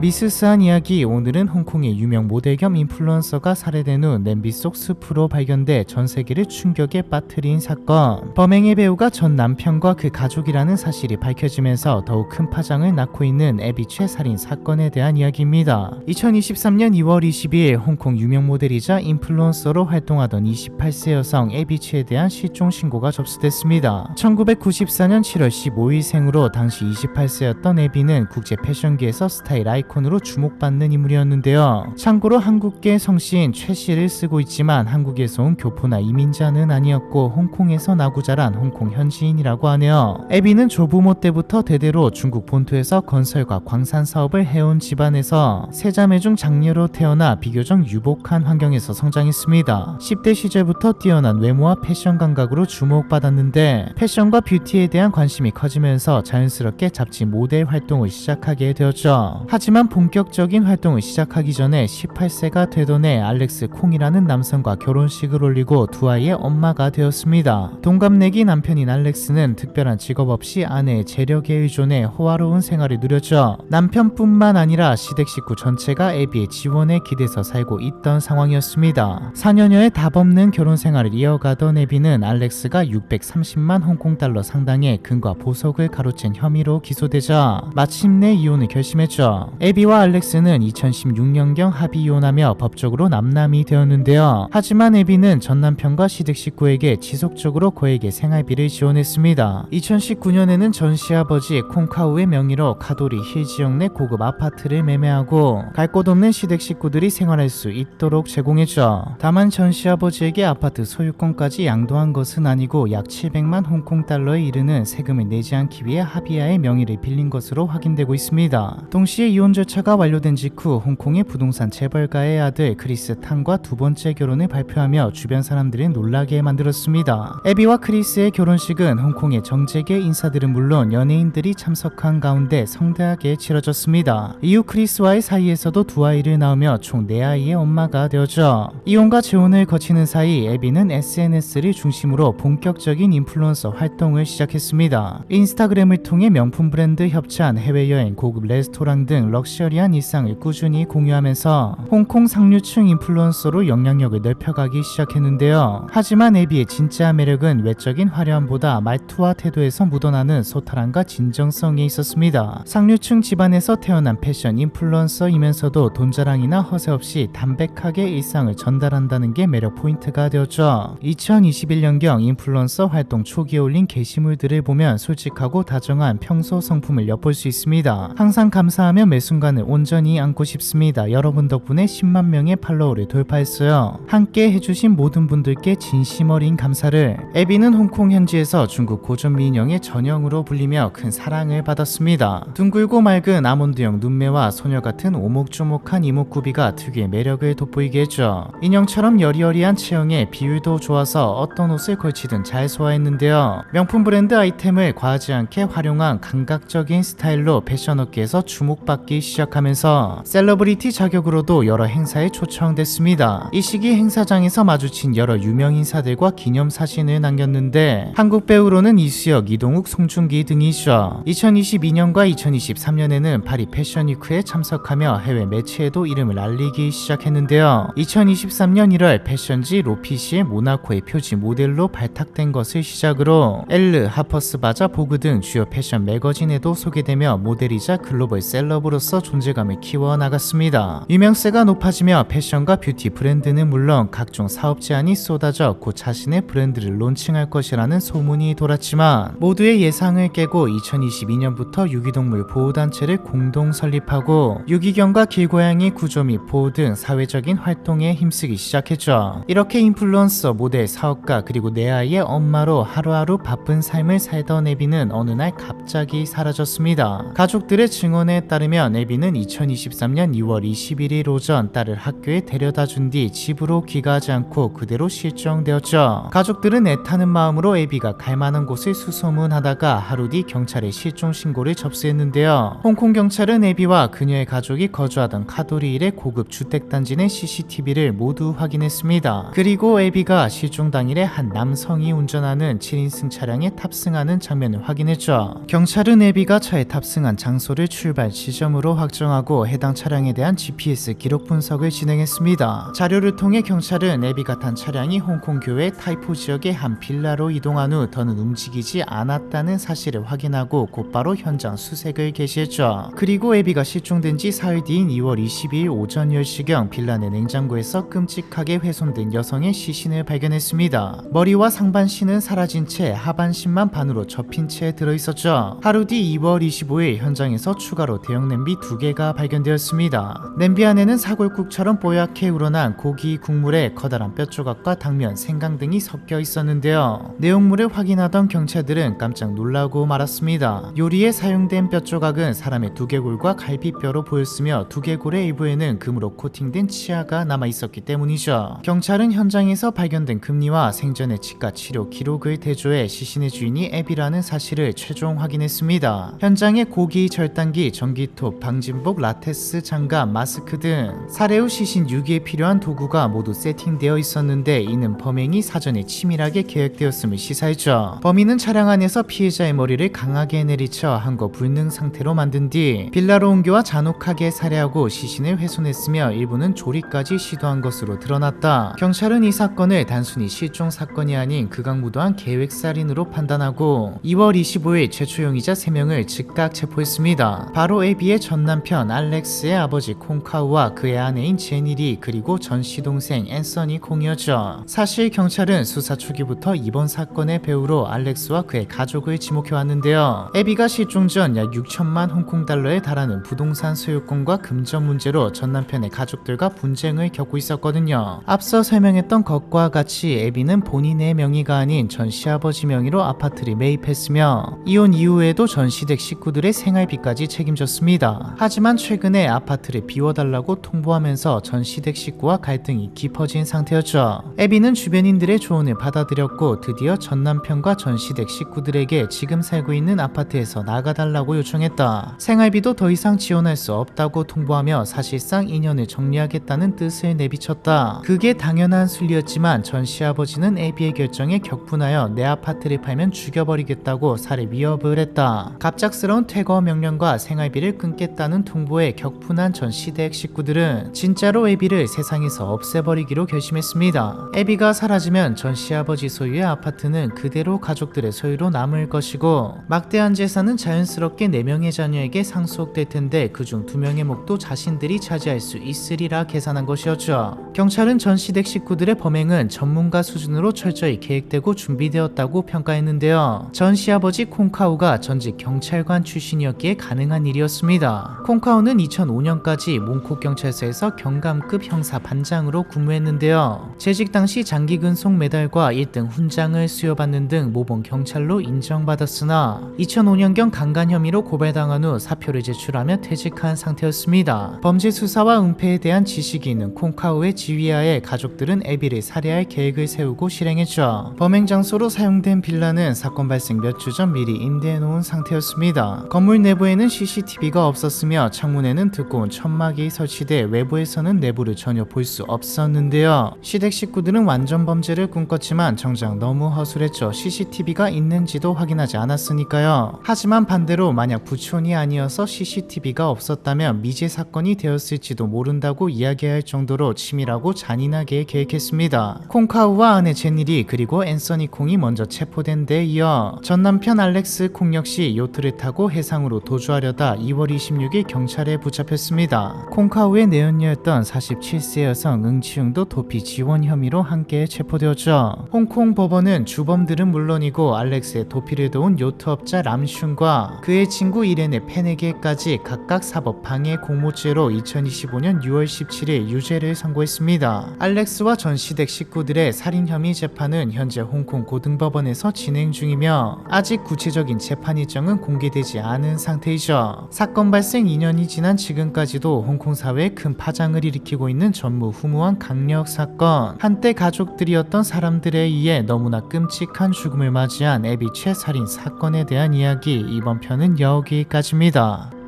미스스한 이야기 오늘은 홍콩의 유명 모델 겸 인플루언서가 살해된 후 냄비 속 숲으로 발견돼 전 세계를 충격에 빠뜨린 사건 범행의 배우가 전 남편과 그 가족이라는 사실이 밝혀지면서 더욱 큰 파장을 낳고 있는 에비최 살인 사건에 대한 이야기입니다 2023년 2월 22일 홍콩 유명 모델이자 인플루언서로 활동하던 28세 여성 에비치에 대한 실종 신고가 접수됐습니다. 1994년 7월 15일 생으로 당시 28세였던 에비는 국제 패션계에서 스타일 아이콘 으로 주목받는 인물이었는데요. 참고로 한국계 성씨인 최 씨를 쓰고 있지만 한국에서 온 교포나 이민자는 아니었고 홍콩에서 나고 자란 홍콩 현지인이라고 하네요. 에비는 조부모 때부터 대대로 중국 본토에서 건설과 광산 사업을 해온 집안에서 세 자매 중 장녀로 태어나 비교적 유복한 환경에서 성장했습니다. 10대 시절부터 뛰어난 외모와 패션 감각으로 주목받았는데 패션과 뷰티에 대한 관심이 커지면서 자연스럽게 잡지 모델 활동을 시작하게 되었죠. 하지만 본격적인 활동을 시작하기 전에 18세가 되던 해 알렉스 콩이라는 남성과 결혼식을 올리고 두 아이의 엄마가 되었습니다. 동갑내기 남편인 알렉스는 특별한 직업 없이 아내의 재력에 의존해 호화로운 생활을 누렸죠. 남편뿐만 아니라 시댁 식구 전체가 애비의 지원에 기대서 살고 있던 상황이었습니다. 4년여의 답없는 결혼 생활을 이어가던 애비는 알렉스가 630만 홍콩 달러 상당의 금과 보석을 가로챈 혐의로 기소되자 마침내 이혼을 결심했죠. 애비와 알렉스는 2016년경 합의 이혼하며 법적으로 남남이 되었는데요. 하지만 애비는 전 남편과 시댁 식구에게 지속적으로 그에게 생활비를 지원했습니다. 2019년에는 전 시아버지 콩카우의 명의로 카도리 힐 지역 내 고급 아파트를 매매하고 갈 곳 없는 시댁 식구들이 생활할 수 있도록 제공했죠. 다만 전 시아버지에게 아파트 소유권까지 양도한 것은 아니고 약 700만 홍콩 달러에 이르는 세금을 내지 않기 위해 합의하에 명의를 빌린 것으로 확인되고 있습니다. 동시에 이혼 절차가 완료된 직후 홍콩의 부동산 재벌가의 아들 크리스 탕과 두 번째 결혼을 발표하며 주변 사람들을 놀라게 만들었습니다. 에비와 크리스의 결혼식은 홍콩의 정재계 인사들은 물론 연예인들이 참석한 가운데 성대하게 치러졌습니다. 이후 크리스와의 사이에서도 두 아이를 낳으며 총 네 아이의 엄마가 되었죠. 이혼과 재혼을 거치는 사이 에비는 SNS를 중심으로 본격적인 인플루언서 활동을 시작했습니다. 인스타그램을 통해 명품 브랜드 협찬, 해외여행, 고급 레스토랑 등 럭셔리한 일상을 꾸준히 공유하면서 홍콩 상류층 인플루언서로 영향력을 넓혀가기 시작했는데요. 하지만 에비의 진짜 매력은 외적인 화려함보다 말투와 태도에서 묻어나는 소탈함과 진정성에 있었습니다. 상류층 집안에서 태어난 패션 인플루언서이면서도 돈자랑이나 허세 없이 담백하게 일상을 전달한다는 게 매력 포인트가 되었죠. 2021년경 인플루언서 활동 초기에 올린 게시물들을 보면 솔직하고 다정한 평소 성품을 엿볼 수 있습니다. 항상 감사하며 매 순간을 온전히 안고 싶습니다. 여러분 덕분에 10만 명의 팔로워를 돌파했어요. 함께 해주신 모든 분들께 진심 어린 감사를. 에비는 홍콩 현지에서 중국 고전 미인형의 전형으로 불리며 큰 사랑을 받았습니다. 둥글고 맑은 아몬드형 눈매와 소녀 같은 오목조목한 이목구비가 특유의 매력을 돋보이게 했죠. 인형처럼 여리여리한 체형에 비율도 좋아서 어떤 옷을 걸치든 잘 소화했는데요. 명품 브랜드 아이템을 과하지 않게 활용한 감각적인 스타일로 패션업계에서 주목받기 시작하면서 셀러브리티 자격으로도 여러 행사에 초청됐습니다. 이 시기 행사장에서 마주친 여러 유명 인사들과 기념 사진을 남겼는데 한국 배우로는 이수혁, 이동욱, 송중기 등이죠. 2022년과 2023년에는 파리 패션위크에 참석하며 해외 매체에도 이름을 알리기 시작했는데요. 2023년 1월 패션지 로피시의 모나코의 표지 모델로 발탁된 것을 시작으로 엘르, 하퍼스 바자, 보그 등 주요 패션 매거진에도 소개되며 모델이자 글로벌 셀럽으로서 존재감을 키워 나갔습니다. 유명세가 높아지며 패션과 뷰티 브랜드는 물론 각종 사업 제안이 쏟아져 곧 자신의 브랜드를 론칭할 것이라는 소문이 돌았지만 모두의 예상을 깨고 2022년부터 유기동물 보호단체를 공동 설립하고 유기견과 길고양이 구조 및 보호 등 사회적인 활동에 힘쓰기 시작했죠. 이렇게 인플루언서, 모델, 사업가 그리고 내 아이의 엄마로 하루하루 바쁜 삶을 살던 에비는 어느 날 갑자기 사라졌습니다. 가족들의 증언에 따르면 에비는 2023년 2월 21일 오전 딸을 학교에 데려다 준 뒤 집으로 귀가하지 않고 그대로 실종되었죠. 가족들은 애타는 마음으로 에비가 갈 만한 곳을 수소문하다가 하루 뒤 경찰에 실종 신고를 접수했는데요. 홍콩 경찰은 에비와 그녀의 가족이 거주하던 카도리일의 고급 주택단지 내 CCTV를 모두 확인했습니다. 그리고 에비가 실종 당일에 한 남성이 운전하는 7인승 차량에 탑승하는 장면을 확인했죠. 경찰은 에비가 차에 탑승한 장소를 출발 지점으로 것으로 확정하고 해당 차량에 대한 GPS 기록 분석을 진행했습니다. 자료를 통해 경찰은 에비가 탄 차량이 홍콩 교외 타이포 지역의 한 빌라로 이동한 후 더는 움직이지 않았다는 사실을 확인하고 곧바로 현장 수색을 개시했죠. 그리고 에비가 실종된 지 사흘 뒤인 2월 22일 오전 10시경 빌라 내 냉장고에서 끔찍하게 훼손된 여성의 시신을 발견했습니다. 머리와 상반신은 사라진 채 하반신만 반으로 접힌 채 들어있었죠. 하루 뒤 2월 25일 현장에서 추가로 대형 냄비 두 개가 발견되었습니다. 냄비 안에는 사골국처럼 뽀얗게 우러난 고기 국물에 커다란 뼈 조각과 당면, 생강 등이 섞여 있었는데요. 내용물을 확인하던 경찰들은 깜짝 놀라고 말았습니다. 요리에 사용된 뼈 조각은 사람의 두개골과 갈비뼈로 보였으며 두개골의 일부에는 금으로 코팅된 치아가 남아 있었기 때문이죠. 경찰은 현장에서 발견된 금리와 생전의 치과 치료 기록을 대조해 시신의 주인이 앱이라는 사실을 최종 확인했습니다. 현장에 고기 절단기, 전기톱, 방진복, 라테스 장갑, 마스크 등 살해 후 시신 유기에 필요한 도구가 모두 세팅되어 있었는데 이는 범행이 사전에 치밀하게 계획되었음을 시사했죠. 범인은 차량 안에서 피해자의 머리를 강하게 내리쳐 한거 불능 상태로 만든 뒤 빌라로 옮겨와 잔혹하게 살해하고 시신을 훼손했으며 일부는 조리까지 시도한 것으로 드러났다. 경찰은 이 사건을 단순히 실종 사건이 아닌 극악무도한 계획살인으로 판단하고 2월 25일 최초 용의자 3명을 즉각 체포했습니다. 바로 에비의 전 남편 알렉스의 아버지 콩카우와 그의 아내인 제니리 그리고 전 시동생 앤서니 콩이었죠. 사실 경찰은 수사 초기부터 이번 사건의 배우로 알렉스와 그의 가족을 지목해왔는데요. 에비가 실종 전 약 6천만 홍콩 달러에 달하는 부동산 소유권과 금전 문제로 전 남편의 가족들과 분쟁을 겪고 있었거든요. 앞서 설명했던 것과 같이 에비는 본인의 명의가 아닌 전 시아버지 명의로 아파트를 매입했으며 이혼 이후에도 전 시댁 식구들의 생활비까지 책임졌습니다. 하지만 최근에 아파트를 비워달라고 통보하면서 전 시댁 식구와 갈등이 깊어진 상태였죠. 에비는 주변인들의 조언을 받아들였고 드디어 전 남편과 전 시댁 식구들에게 지금 살고 있는 아파트에서 나가달라고 요청했다. 생활비도 더 이상 지원할 수 없다고 통보하며 사실상 인연을 정리하겠다는 뜻을 내비쳤다. 그게 당연한 순리였지만 전 시아버지는 에비의 결정에 격분하여 내 아파트를 팔면 죽여버리겠다고 살해 위협을 했다. 갑작스러운 퇴거 명령과 생활비를 끊겠다 는 통보에 격분한 전 시댁 식구들은 진짜로 에비를 세상에서 없애버리기로 결심했습니다. 에비가 사라지면 전 시아버지 소유의 아파트는 그대로 가족들의 소유로 남을 것이고 막대한 재산은 자연스럽게 4명의 자녀에게 상속될 텐데 그중 2명의 몫도 자신들이 차지할 수 있으리라 계산한 것이었죠. 경찰은 전 시댁 식구들의 범행은 전문가 수준으로 철저히 계획되고 준비되었다고 평가했는데요. 전 시아버지 콩카우가 전직 경찰관 출신이었기에 가능한 일이었습니다. 콩카우는 2005년까지 몽콕 경찰서에서 경감급 형사 반장으로 근무했는데요. 재직 당시 장기 근 속 메달과 1등 훈장을 수여받는 등 모범 경찰로 인정받았으나 2005년경 강간 혐의로 고발당한 후 사표를 제출하며 퇴직한 상태였습니다. 범죄 수사와 은폐에 대한 지식이 있는 콩카우의 지휘하에 가족들은 에비를 살해할 계획을 세우고 실행했죠. 범행 장소로 사용된 빌라는 사건 발생 몇 주 전 미리 임대해 놓은 상태였습니다. 건물 내부에는 CCTV가 없 었으며 창문에는 두꺼운 천막이 설치돼 외부에서는 내부를 전혀 볼 수 없었는데요. 시댁 식구들은 완전 범죄를 꿈꿨지만 정작 너무 허술했죠. CCTV가 있는지도 확인하지 않았으니까요. 하지만 반대로 만약 부촌이 아니어서 CCTV가 없었다면 미제 사건이 되었을지도 모른다고 이야기할 정도로 치밀하고 잔인하게 계획했습니다. 콩카우와 아내 제니리 그리고 앤서니 콩이 먼저 체포된 데 이어 전 남편 알렉스 콩 역시 요트를 타고 해상으로 도주하려다 2월 26일 경찰에 붙잡혔습니다. 콩카우의 내연녀였던 47세 여성 응치웅도 도피 지원 혐의로 함께 체포되었죠. 홍콩 법원은 주범들은 물론이고 알렉스의 도피를 도운 요트업자 람슌과 그의 친구 이렌의 페네게까지 각각 사법 방해 공모죄로 2025년 6월 17일 유죄를 선고했습니다. 알렉스와 전 시댁 식구들의 살인 혐의 재판은 현재 홍콩 고등법원에서 진행 중이며 아직 구체적인 재판 일정은 공개되지 않은 상태이죠. 사건 발생 2년이 지난 지금까지도 홍콩 사회에 큰 파장을 일으키고 있는 전무후무한 강력 사건. 한때 가족들이었던 사람들에 의해 너무나 끔찍한 죽음을 맞이한 에비 최 살인 사건에 대한 이야기 이번 편은 여기까지입니다.